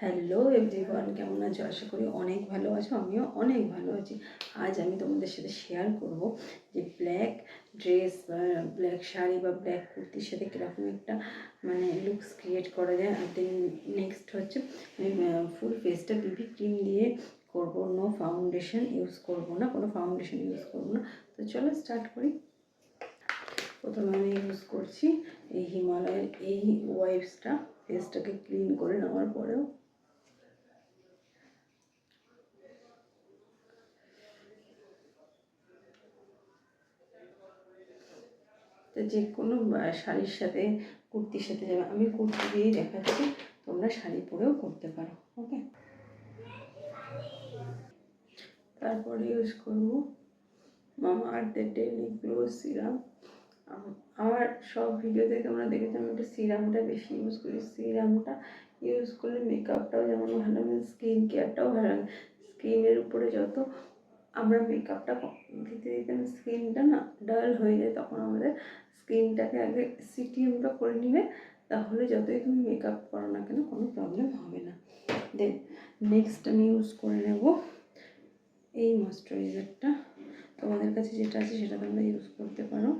Hello everyone কেমন আছো? আশা করি অনেক ভালো আছো, আমিও অনেক ভালো আছি। আজ আমি তোমাদের সাথে শেয়ার করব যে ব্ল্যাক ড্রেস বা ব্ল্যাক শাড়ি বা ব্ল্যাক কুর্তির সাথে কীরকম একটা মানে লুকস ক্রিয়েট করা যায়। আর দেন নেক্সট হচ্ছে, আমি ফুল ফেসটা বিবি ক্রিম দিয়ে করব। নো ফাউন্ডেশন ইউজ করব না, কোনো ফাউন্ডেশন ইউজ করব না। তো চলো স্টার্ট করি। প্রথমে আমি ইউজ করছি এই হিমালয়ের এই ওয়াইপসটা ফেসটাকে ক্লিন করে নেওয়ার পরেও। তো যে কোনো শাড়ির সাথে, কুর্তির সাথে যাবে। আমি কুর্তি দিয়েই দেখাচ্ছি, তোমরা শাড়ি পরেও করতে পারো, ওকে? তারপরে ইউজ করব, মামা আর্থের ডেলি গ্লো, সিরাম। আমার সব ভিডিওতে তোমরা দেখেছ, আমি একটু সিরামটা বেশি ইউজ করি। সিরামটা ইউজ করলে মেকআপটাও যেমন ভালো স্কিন কেয়ারটাও ভালো স্কিনের উপরে যত আমরা মেকআপটা দিতে দিতে স্কিনটা না ডাল হয়ে যায়, তখন আমাদের স্কিনটাকে আগে সিটিএমটা করে নিলে তাহলে যতই তুমি মেকআপ করো না কেন কোনো প্রবলেম হবে না। দেন নেক্সট আমি ইউজ করে নেব এই ময়শ্চারাইজারটা তোমাদের কাছে যেটা আছে সেটা তোমরা ইউজ করতে পারো।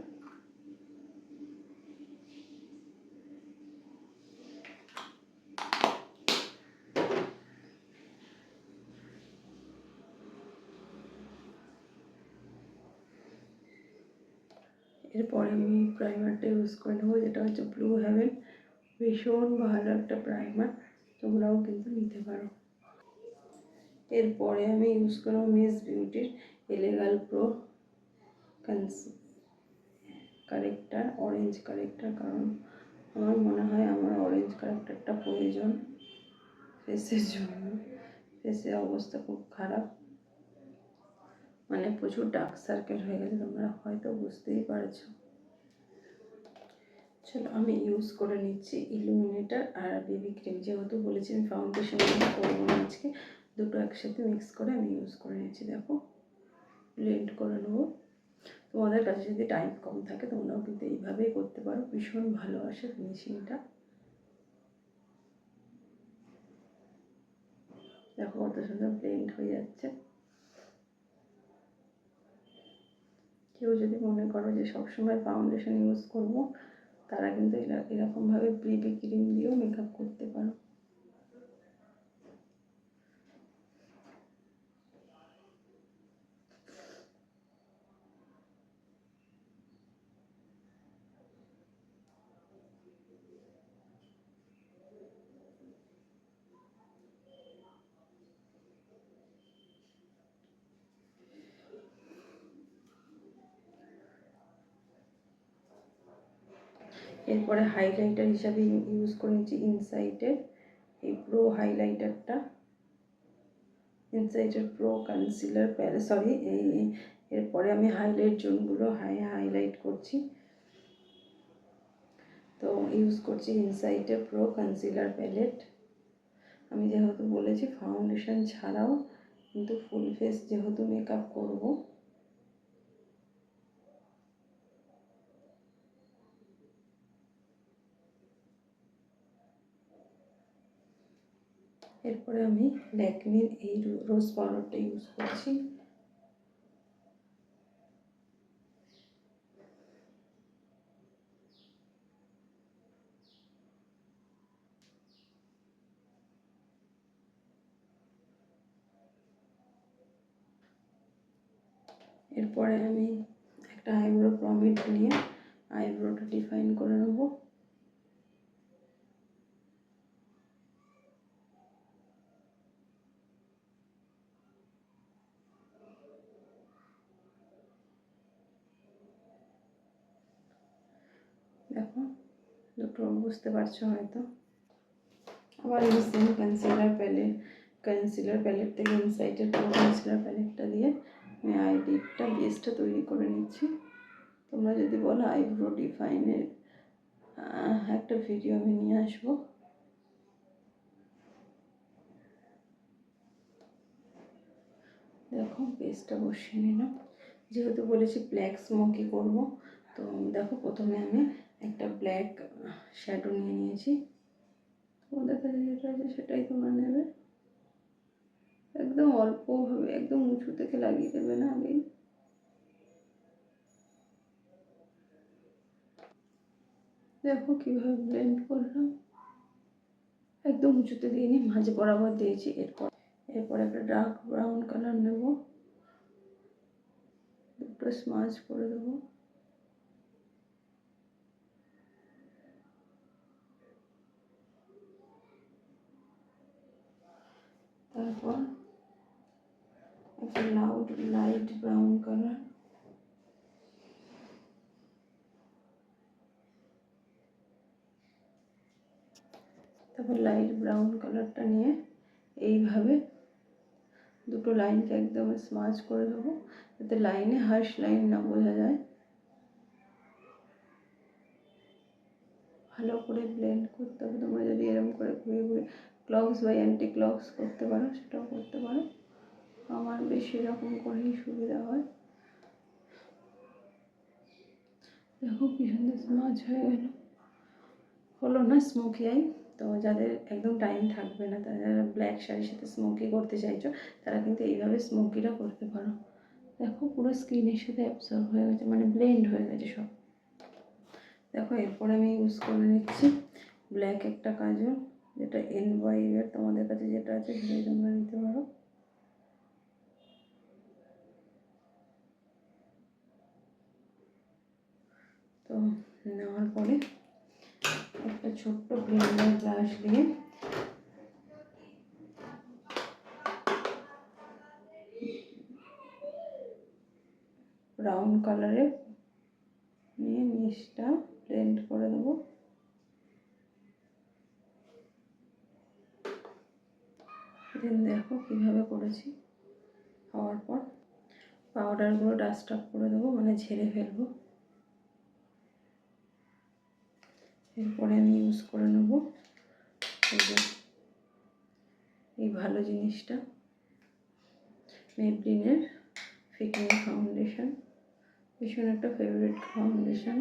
এরপরে আমি প্রাইমারটা ইউজ করে নেব, যেটা হচ্ছে ব্লু হ্যাভেন ভীষণ ভালো একটা প্রাইমার তোমরাও কিন্তু নিতে পারো। এরপরে আমি ইউজ করব মিস বিউটির এলেগাল প্রো কনস কারেক্টার অরেঞ্জ কারেক্টার কারণ আমার মনে হয় আমার অরেঞ্জ কারেক্টারটা প্রয়োজন ফেসের জন্য। ফেসের অবস্থা খুব খারাপ। মানে প্রচুর ডার্ক সার্কেল হয়ে গেছে, তোমরা হয়তো বুঝতেই পারছ। চলো, আমি ইউজ করে নিচ্ছি ইলুমিনেটার আর বেবি ক্রিম যেহেতু বলেছি আমি ফাউন্ডেশন করব না আজকে, দুটো একসাথে মিক্স করে আমি ইউজ করে নিচ্ছি, দেখো। ব্লেন্ড করে নেব। তোমাদের কাছে যদি টাইম কম থাকে, তোমরাও কিন্তু এইভাবেই করতে পারো। ভীষণ ভালো আসে ফিনিশিংটা দেখো কত সুন্দর ব্লেন্ড হয়ে যাচ্ছে। কেউ যদি মনে করো যে সবসময় ফাউন্ডেশন ইউজ করব, তারা কিন্তু এরা- এরকমভাবে বেবি ক্রিম দিয়েও মেকআপ করতে পারো। এরপরে হাইলাইটার হিসাবে ইউজ করে নিচ্ছি ইনসাইটের এই প্রো হাইলাইটারটা ইনসাইটের প্রো কনসিলার প্যালে সরি এরপরে আমি হাইলাইট জোনগুলো হাই হাইলাইট করছি। তো ইউজ করছি ইনসাইটের প্রো কনসিলার প্যালেট আমি যেহেতু বলেছি ফাউন্ডেশন ছাড়াও কিন্তু ফুল ফেস যেহেতু মেকআপ করব। এরপরে আমি ল্যাকমির এই রোজ পাউডারটা ইউজ করছি। এরপরে আমি একটা আইব্রো প্রমিট নিয়ে আইব্রোটা ডিফাইন করে নেব। দেখো, দুটো বুঝতে পারছ হয়তো। আবার এই same concealer palette concealer palette থেকে ইনসাইটের পুরো কনসিলার প্যালেটটা দিয়ে আমি আইডিটা বেসটা তৈরি করে নিচ্ছি। তোমরা যদি বলো আইব্রো ডিফাইনের একটা ভিডিও আমি নিয়ে আসব। দেখো বেসটা বসিয়ে নিলাম। যেহেতু বলেছি ব্ল্যাক স্মোকি করব, তো দেখো প্রথমে আমি একটা ব্ল্যাক শ্যাডো নিয়ে নিয়েছি। তোমাদের কাছে যেটা আছে সেটাই তোমরা নেবে। একদম অল্পভাবে, একদম উঁচু থেকে লাগিয়ে দেবে না আগেই দেখো কীভাবে ব্লেন্ড করলাম। একদম উঁচুতে দিইনি মাঝে বরাবর দিয়েছি, এরপর এরপর একটা ডার্ক ব্রাউন কালার নেব। দুটো স্মাচ করে দেবো। তারপর একটা লাউড লাইট ব্রাউন কালার তারপর লাইট ব্রাউন কালারটা নিয়ে এইভাবে দুটো লাইনকে একদম স্মাচ করে দেবো। যাতে লাইনে হার্শ লাইন না বোঝা যায়। ভালো করে ব্লেন্ড করতে হবে। তোমরা যদি এরকম করে ঘুরে ঘুরে ক্লকস বা অ্যান্টি ক্লকস করতে পারো, সেটাও করতে পারো। আমার বেশি এরকম করেই সুবিধা হয়। দেখো কি সুন্দর মাছ হয়ে গেল। হলো না স্মোকি আই তো যাদের একদম টাইম থাকবে না, তারা যারা ব্ল্যাক শাড়ির সাথে স্মোকি করতে চাইছো, তারা কিন্তু এইভাবে স্মোকিটা করতে পারো। দেখো পুরো স্কিনের সাথে অ্যাবসর্ব হয়ে গেছে মানে ব্লেন্ড হয়ে গেছে সব। দেখো এরপরে আমি ইউজ করে নিচ্ছি ব্ল্যাক একটা কাজল। যেটা এন ওয়াইভের তোমাদের কাছে যেটা আছে সেটাই তোমরা নিতে পারো। তো নেওয়ার পরে একটা ছোট্ট ব্লেন্ডার ব্রাশ দিয়ে ব্রাউন কালারের নিয়ে নিচটা ব্লেন্ড করে দেবো দেন দেখো কীভাবে করেছি। হওয়ার পর পাউডারগুলো ডাস্ট আপ করে দেবো মানে ঝেড়ে ফেলব। এরপরে আমি ইউজ করে নেব এই ভালো জিনিসটা। মেবলিনের ফিটিং ফাউন্ডেশন ভীষণ একটা ফেভারিট ফাউন্ডেশন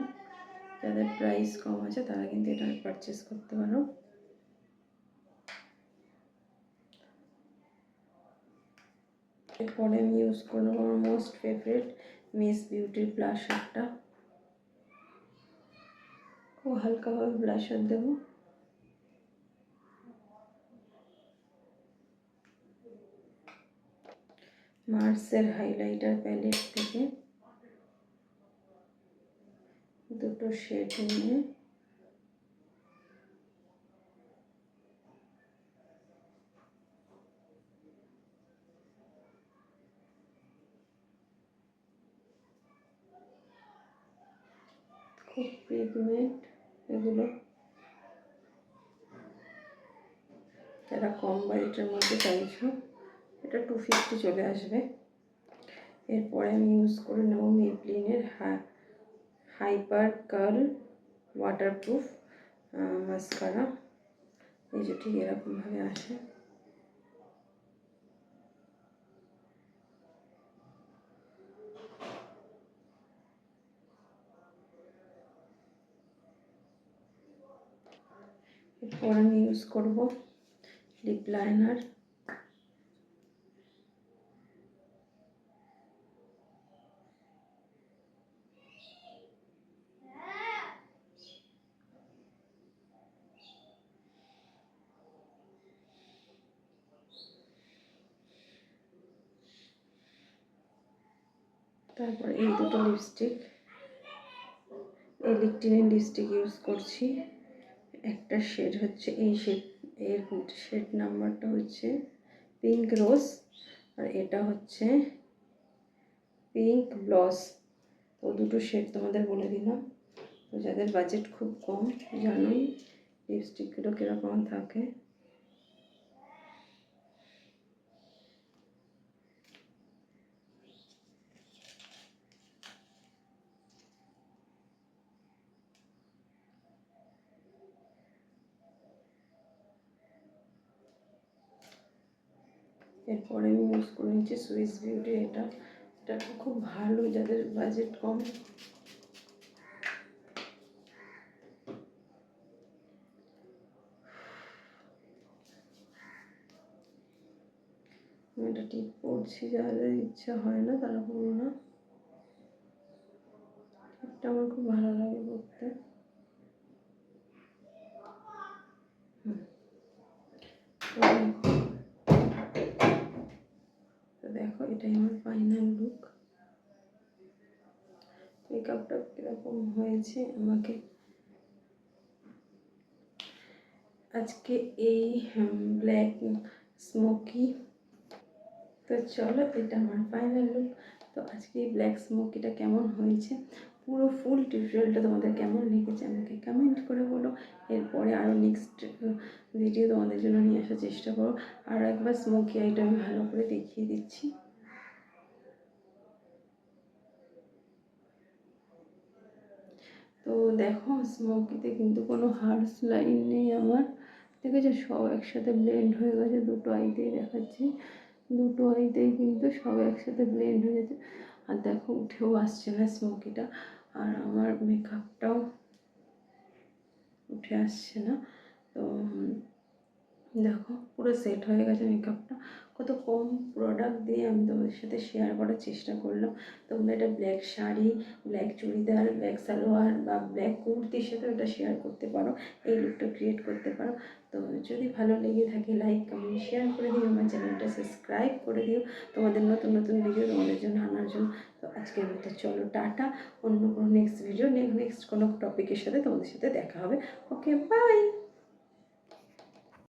যাদের প্রাইস কম আছে, তারা কিন্তু এটা পারচেস করতে পারো। এরপরে আমি ইউজ করব আমার মোস্ট ফেভারিট মিস বিউটির ব্লাশারটা খুব হালকাভাবে ব্লাশার দেবো। মার্সের হাইলাইটার প্যালেট থেকে। দুটো শেড নিয়ে খুব পিগমেন্ট এগুলো। যারা কম বাজেটের মধ্যে চাইছো এটা টু ফিফটি চলে আসবে। এরপরে আমি ইউজ করে নেব মেবলিনের হাইপার কার্ল ওয়াটারপ্রুফ মাস্কারা এই যে ঠিক এরকমভাবে আসে। এরপর আমি ইউজ করব লিপ লাইনার তারপর এই দুটো লিপস্টিক এই লিপটিনের লিপস্টিক ইউজ করছি। একটা শেড হচ্ছে, এই শেড, এর শেড নাম্বারটা হচ্ছে পিঙ্ক রোজ আর এটা হচ্ছে পিঙ্ক ব্লস তো দুটো শেড তোমাদের বলে দিলাম। তো যাদের বাজেট খুব কম, জানোই লিপস্টিকগুলো কীরকম থাকে। এরপরে আমি ইউজ করে নিচ্ছি সুইস বিউটি এটা এটা খুব ভালো, যাদের বাজেট কম। এটা ঠিক পড়ছি যাদের ইচ্ছা হয় না তারা পড়ো না। টিপটা আমার খুব ভালো লাগে পড়তে হুম। তো দেখো তো দেখো এটাই আমার ফাইনাল লুক মেকআপটা কীরকম হয়েছে আমাকে? আজকে এই ব্ল্যাক স্মোকি তো চলো, এটা আমার ফাইনাল লুক তো আজকে এই ব্ল্যাক স্মোকিটা কেমন হয়েছে? পুরো ফুল টিউটোরিয়ালটা তোমাদের কেমন লেগেছে আমাকে কমেন্ট করে বলো। এরপরে আরও নেক্সট ভিডিও তোমাদের জন্য নিয়ে আসার চেষ্টা করো। আর একবার স্মোকি আইটা আমি ভালো করে দেখিয়ে দিচ্ছি। তো দেখো স্মোকিতে কিন্তু কোনো হার্স লাইন নেই আমার। দেখেছ? সব একসাথে ব্লেন্ড হয়ে গেছে দুটো আইতেই দেখাচ্ছি। দুটো আইতেই কিন্তু সব একসাথে ব্লেন্ড হয়ে গেছে আর দেখো, উঠেও আসছে না স্মোকিটা আর আমার মেকআপটাও উঠে আসছে না। তো দেখো, পুরো সেট হয়ে গেছে মেকআপটা কত কম প্রোডাক্ট দিয়ে আমি তোমাদের সাথে শেয়ার করার চেষ্টা করলাম। তোমরা এটা black sari black churidar black salwar বা ব্ল্যাক কুর্তির সাথে এটা শেয়ার করতে পারো, এই লুকটা ক্রিয়েট করতে পারো। তো যদি ভালো লেগে থাকে লাইক কমেন্ট শেয়ার করে দিও, আমার চ্যানেলটা সাবস্ক্রাইব করে দিও। তোমাদের নতুন নতুন ভিডিও তোমাদের জন্য আনার জন্য। তো আজকের মতো চলো, টাটা। অন্য কোনো নেক্সট ভিডিও নেক্সট কোনো টপিকের সাথে তোমাদের সাথে দেখা হবে। Okay bye